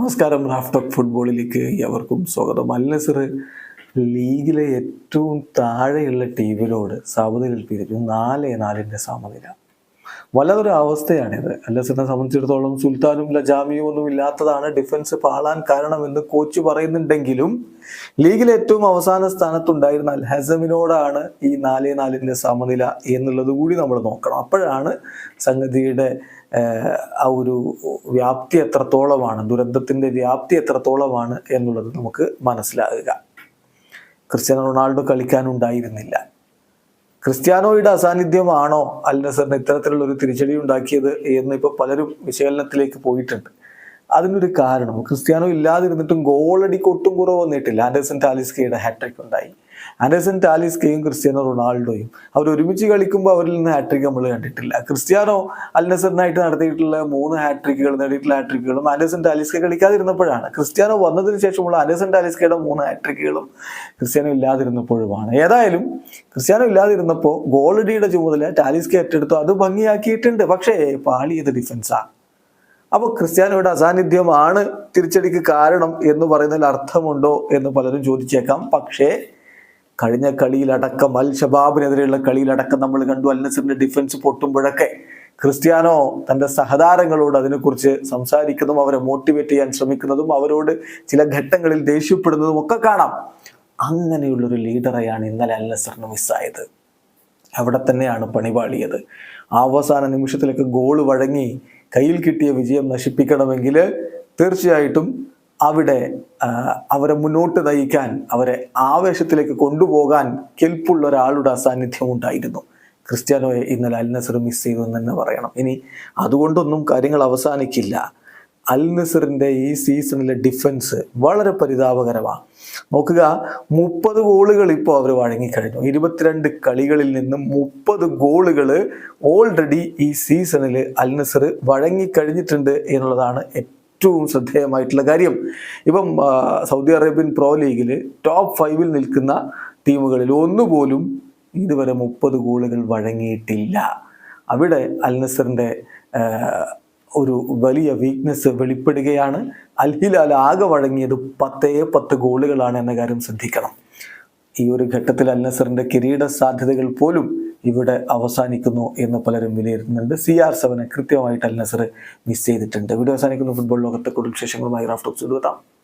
നമസ്കാരം റാഫ്റ്റോക്ക് ഫുട്ബോളിലേക്ക് എവർക്കും സ്വാഗതം. അല്ല സർ ലീഗിലെ ഏറ്റവും താഴെയുള്ള ടീമിനോട് സമനില പിരിഞ്ഞു നാല് നാലിന്റെ സമനില. വല്ലാതൊരു അവസ്ഥയാണിത്. അല്ലസിനെ സംബന്ധിച്ചിടത്തോളം സുൽത്താനും ലജാമിയും ഒന്നും ഇല്ലാത്തതാണ് ഡിഫൻസ് പാളാൻ കാരണമെന്ന് കോച്ച് പറയുന്നുണ്ടെങ്കിലും ലീഗിൽ ഏറ്റവും അവസാന സ്ഥാനത്തുണ്ടായിരുന്ന അൽഹസമിനോടാണ് ഈ നാല് നാലിന്റെ സമനില എന്നുള്ളത് കൂടി നമ്മൾ നോക്കണം. അപ്പോഴാണ് സംഗതിയുടെ ആ ഒരു വ്യാപ്തി എത്രത്തോളമാണ് ദുരന്തത്തിന്റെ വ്യാപ്തി എത്രത്തോളമാണ് എന്നുള്ളത് നമുക്ക് മനസ്സിലാകുക. Cristiano Ronaldo കളിക്കാനുണ്ടായിരുന്നില്ല. ക്രിസ്ത്യാനോയുടെ അസാന്നിധ്യമാണോ അൽ നസറിന് ഇത്തരത്തിലുള്ള ഒരു തിരിച്ചടി ഉണ്ടാക്കിയത് എന്ന് ഇപ്പോൾ പലരും വിശകലനത്തിലേക്ക് പോയിട്ടുണ്ട്. അതിനൊരു കാരണം ക്രിസ്ത്യാനോ ഇല്ലാതിരുന്നിട്ടും ഗോളടിക്ക് ഒട്ടും കുറവ് വന്നിട്ടില്ല. ആൻഡേഴ്സൺ ടാലിസ്കയുടെ ഹാട്രിക് ഉണ്ടായി. ആൻഡേഴ്സൺ ടാലിസ്കയും ക്രിസ്ത്യാനോ റൊണാൾഡോയും അവർ ഒരുമിച്ച് കളിക്കുമ്പോൾ അവരിൽ നിന്ന് ഹാട്രിക് നമ്മൾ കണ്ടിട്ടില്ല. ക്രിസ്ത്യാനോ അൽനസറിനായിട്ട് നടത്തിയിട്ടുള്ള മൂന്ന് ഹാട്രിക്കുകൾ നേടിയിട്ടുള്ള ഹാട്രിക്കുകളും ആൻഡേഴ്സൺ ടാലിസ്ക കളിക്കാതിരുന്നപ്പോഴാണ്. ക്രിസ്ത്യാനോ വന്നതിന് ശേഷമുള്ള ആൻഡേഴ്സൺ ടാലിസ്കയുടെ മൂന്ന് ഹാട്രിക്കുകളും ക്രിസ്ത്യാനോ ഇല്ലാതിരുന്നപ്പോഴുമാണ്. ഏതായാലും ക്രിസ്ത്യാനോ ഇല്ലാതിരുന്നപ്പോൾ ഗോളടിയുടെ ചുമതല ടാലിസ്ക ഏറ്റെടുത്തു. അത് ഭംഗിയാക്കിയിട്ടുണ്ട്. പക്ഷേ പാളിയത് ഡിഫൻസാണ് അപ്പോൾ ക്രിസ്ത്യാനോയുടെ അസാന്നിധ്യമാണ് തിരിച്ചടിക്ക് കാരണം എന്ന് പറയുന്നതിൽ അർത്ഥമുണ്ടോ എന്ന് പലരും ചോദിച്ചേക്കാം. പക്ഷേ കഴിഞ്ഞ കളിയിലടക്കം അൽ ഷബാബിനെതിരെയുള്ള കളിയിലടക്കം നമ്മൾ കണ്ടു. അൽ നസറിന്റെ ഡിഫൻസ് പൊട്ടുമ്പോഴൊക്കെ ക്രിസ്ത്യാനോ തന്റെ സഹതാരങ്ങളോട് അതിനെക്കുറിച്ച് സംസാരിക്കുന്നതും അവരെ മോട്ടിവേറ്റ് ചെയ്യാൻ ശ്രമിക്കുന്നതും അവരോട് ചില ഘട്ടങ്ങളിൽ ദേഷ്യപ്പെടുന്നതും ഒക്കെ കാണാം. അങ്ങനെയുള്ളൊരു ലീഡറെയാണ് ഇന്നലെ അൽ നസറിന് മിസ്സായത്. അവിടെ തന്നെയാണ് പണിപാളിയത് അവസാന നിമിഷത്തിലൊക്കെ ഗോൾ വഴങ്ങി കയ്യിൽ കിട്ടിയ വിജയം നശിപ്പിക്കണമെങ്കിൽ തീർച്ചയായിട്ടും അവിടെ അവരെ മുന്നോട്ട് നയിക്കാൻ അവരെ ആവേശത്തിലേക്ക് കൊണ്ടുപോകാൻ കെൽപ്പുള്ള ഒരാളുടെ അസാന്നിധ്യം ഉണ്ടായിരുന്നു. ക്രിസ്ത്യാനോയെ ഇന്നലെ അൽ നസർ മിസ് ചെയ്തു എന്ന് തന്നെ പറയണം. ഇനി അതുകൊണ്ടൊന്നും കാര്യങ്ങൾ അവസാനിക്കില്ല. അൽ നസറിന്റെ ഈ സീസണിലെ ഡിഫൻസ് വളരെ പരിതാപകരമാണ്. നോക്കുക മുപ്പത് ഗോളുകൾ ഇപ്പോൾ അവർ വഴങ്ങിക്കഴിഞ്ഞു. ഇരുപത്തിരണ്ട് കളികളിൽ നിന്നും മുപ്പത് ഗോളുകൾ ഓൾറെഡി ഈ സീസണിൽ അൽ നസർ വഴങ്ങിക്കഴിഞ്ഞിട്ടുണ്ട് എന്നുള്ളതാണ് ഏറ്റവും ശ്രദ്ധേയമായിട്ടുള്ള കാര്യം. ഇപ്പം സൗദി അറേബ്യൻ പ്രോ ലീഗിൽ ടോപ്പ് ഫൈവിൽ നിൽക്കുന്ന ടീമുകളിൽ ഒന്നുപോലും ഇതുവരെ മുപ്പത് ഗോളുകൾ വഴങ്ങിയിട്ടില്ല. അവിടെ അൽ നസറിന്റെ ഒരു വലിയ വീക്ക്നെസ് വെളിപ്പെടുകയാണ്. അൽഹിലാൽ ആകെ വഴങ്ങിയത് പത്തേ പത്ത് ഗോളുകളാണ് എന്ന കാര്യം ശ്രദ്ധിക്കണം. ഈ ഒരു ഘട്ടത്തിൽ അൽ നസറിന്റെ കിരീട സാധ്യതകൾ പോലും ഇവിടെ അവസാനിക്കുന്നു എന്ന് പലരും വിലയിരുത്തുന്നുണ്ട്. സി ആർ സെവനെ കൃത്യമായിട്ട് അൽ നസർ മിസ് ചെയ്തിട്ടുണ്ട്. വീഡിയോ അവസാനിക്കുന്നു. ഫുട്ബോൾ ലോകത്തെ കൂടുതൽ വിശേഷങ്ങളുമായി റാഫ്റ്റോക്സ് എത്താം.